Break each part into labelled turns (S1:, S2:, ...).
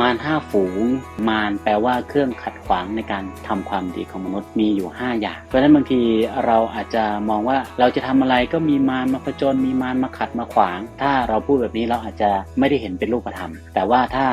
S1: มารห้าฝูง มารแปลว่าเครื่องขัดขวางในการทำความดีของมนุษย์มีอยู่ 5 อย่าง เพราะฉะนั้นบางทีเราอาจจะมองว่าเราจะทำอะไรก็มีมารมาผจญมีมารมาขัดมาขวาง ถ้าเราพูดแบบนี้เราอาจจะไม่ได้เห็นเป็นรูปธรรม แต่ว่าถ้า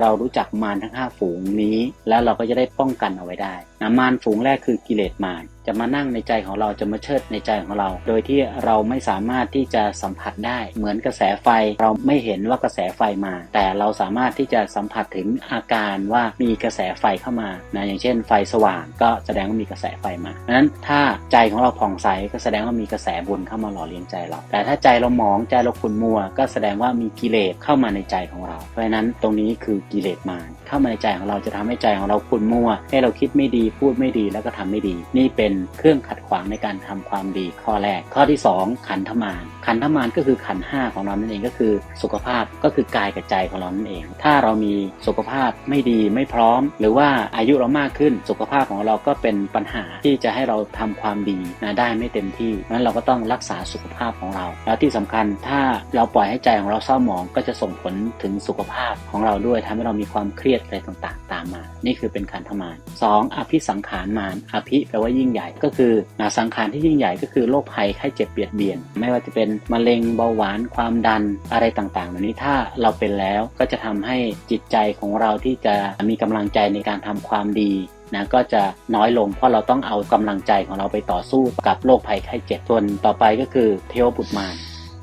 S1: เรารู้จักมารทั้ง 5 ฝูงนี้ แล้วเราก็จะได้ป้องกันเอาไว้ได้นะมารฝูงแรกคือกิเลสมารจะมานั่งในใจของเราจะมาเชิดในใจของเรา โดยที่เราไม่สามารถที่จะสัมผัสได้เหมือนกระแสไฟ เราไม่เห็นว่ากระแสไฟมา แต่เราสามารถที่จะสัมผัสถึงอาการว่ามีกระแสไฟเข้ามานะอย่างเช่น ไฟสว่างก็แสดงว่ามีกระแสไฟมาเพราะนั้นถ้าใจของเราผ่องใสก็แสดงว่ามีกระแสบุญเข้ามาหล่อเลี้ยงใจเรา แต่ถ้าใจเราหมองใจเราขุ่นมัว ก็แสดงว่ามีกิเลสเข้ามาในใจของเรา เพราะฉะนั้นตรงนี้คือกิเลสมารเข้ามาในใจของเราจะทำให้ใจของเราขุ่นมัว ให้เราคิดไม่ดีพูดไม่ดีแล้วก็ทำไม่ดี นี่เป็นเครื่องขัดขวางในการทำความดีข้อแรก ข้อที่ 2 ขันธมารขันธมารก็คือขันห้าของเรานั่นเองก็คือ สุขภาพก็คือกายกับใจของเรานั่นเอง ถ้าเรามีสุขภาพไม่ดีไม่พร้อม หรือว่าอายุเรามากขึ้นสุขภาพของเราก็เป็นปัญหาที่จะให้เราทำความดีนะได้ไม่เต็มที่นั้นเราก็ต้องรักษาสุขภาพของเรา แล้วที่สำคัญถ้าเราปล่อยให้ใจของเราเศร้าหมองก็จะส่งผลถึงสุขภาพของเราด้วยทำให้เรามีความเครียดอะไรต่างๆ ตามมา นี่คือเป็นขันธมารสองอภิสังขารมารอภิแปลว่ายิ่งใหญ่ก็คือนะสังขารที่ยิ่งใหญ่ก็คือโรคภัยไข้เจ็บเบียดเบียน ไม่ว่าจะเป็นมะเร็งเบาหวานความดันอะไรต่างๆเหล่านี้ถ้าเราเป็นแล้วก็จะทำให้จิตใจของเราที่จะมีกำลังใจในการทำความดีนะก็จะน้อยลงเพราะเราต้องเอากำลังใจของเราไปต่อสู้กับโรคภัยไข้เจ็บส่วนต่อไปก็คือเทวบุตรมาร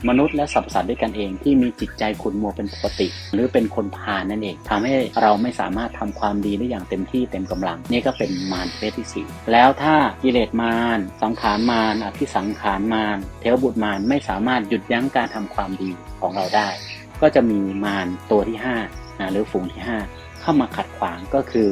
S1: มนุษย์และสรรพสัตว์ด้วยกันเองที่มีจิตใจขุ่นมัวเป็นปกติ หรือเป็นคนพาลนั่นเองทำให้เราไม่สามารถทำความดีได้อย่างเต็มที่เต็มกำลัง นี่ก็เป็นมารประเภทที่สี่แล้วถ้ากิเลสมารสังขารมารอภิสังขารมารเทวบุตรมารไม่สามารถหยุดยั้งการทำความดีของเราได้ ก็จะมีมารตัวที่ห้านะหรือฝูงที่ห้าเข้ามาขัดขวางก็คือ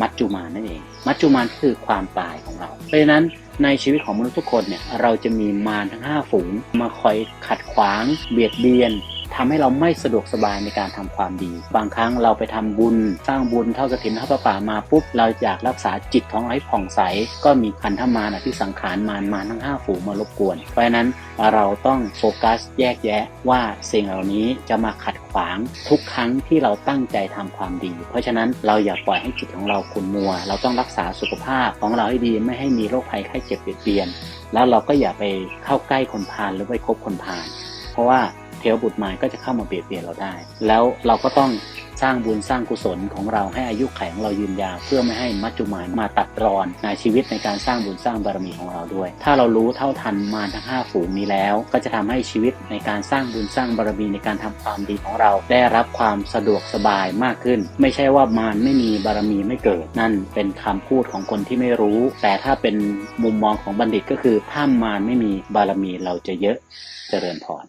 S1: มัจจุมารนั่นเอง มัจจุมานคือความตายของเรา เพราะฉะนั้นในชีวิตของมนุษย์ทุกคนเนี่ยเราจะมีมารทั้ง 5 ฝูง มาคอยขัดขวาง เบียดเบียน ทำให้เราไม่สะดวกสบายในการทำความดี บางครั้งเราไปทำบุญ สร้างบุญเท่ากระถินเท่าประป่ามาปุ๊บเราอยากรักษาจิตของเราให้ผ่องใส ก็มีขันธมารอภิสังขารมารมาทั้ง 5 ฝูงมารบกวน เพราะฉะนั้นเราต้องโฟกัสแยกแยะว่าสิ่งเหล่านี้จะมาขัดขวางทุกครั้งที่เราตั้งใจทำความดี เพราะฉะนั้นเราอย่าปล่อยให้จิตของเราขุ่นมัว เราต้องรักษาสุขภาพของเราให้ดีไม่ให้มีโรคภัยไข้เจ็บเบียดเบียน แล้วเราก็อย่าไปเข้าใกล้คนพาลหรือไปคบคนพาลเพราะว่า เทวบุตรมารก็จะเข้ามาเบียดเบียนเราได้ แล้วเราก็ต้องสร้างบุญสร้างกุศลของเราให้อายุขัยของเรายืนยาวเพื่อไม่ให้มัจจุมารมาตัดรอนในชีวิตในการสร้างบุญสร้างบารมีของเราด้วย ถ้าเรารู้เท่าทันมารทั้งห้าฝูงนี้แล้ว ก็จะทำให้ชีวิตในการสร้างบุญสร้างบารมีในการทำความดีของเรา ได้รับความสะดวกสบายมากขึ้น ไม่ใช่ว่ามารไม่มีบารมีไม่เกิด นั่นเป็นคำพูดของคนที่ไม่รู้ แต่ถ้าเป็นมุมมองของบัณฑิตก็คือถ้ามารไม่มีบารมีเราจะเยอะเจริญพร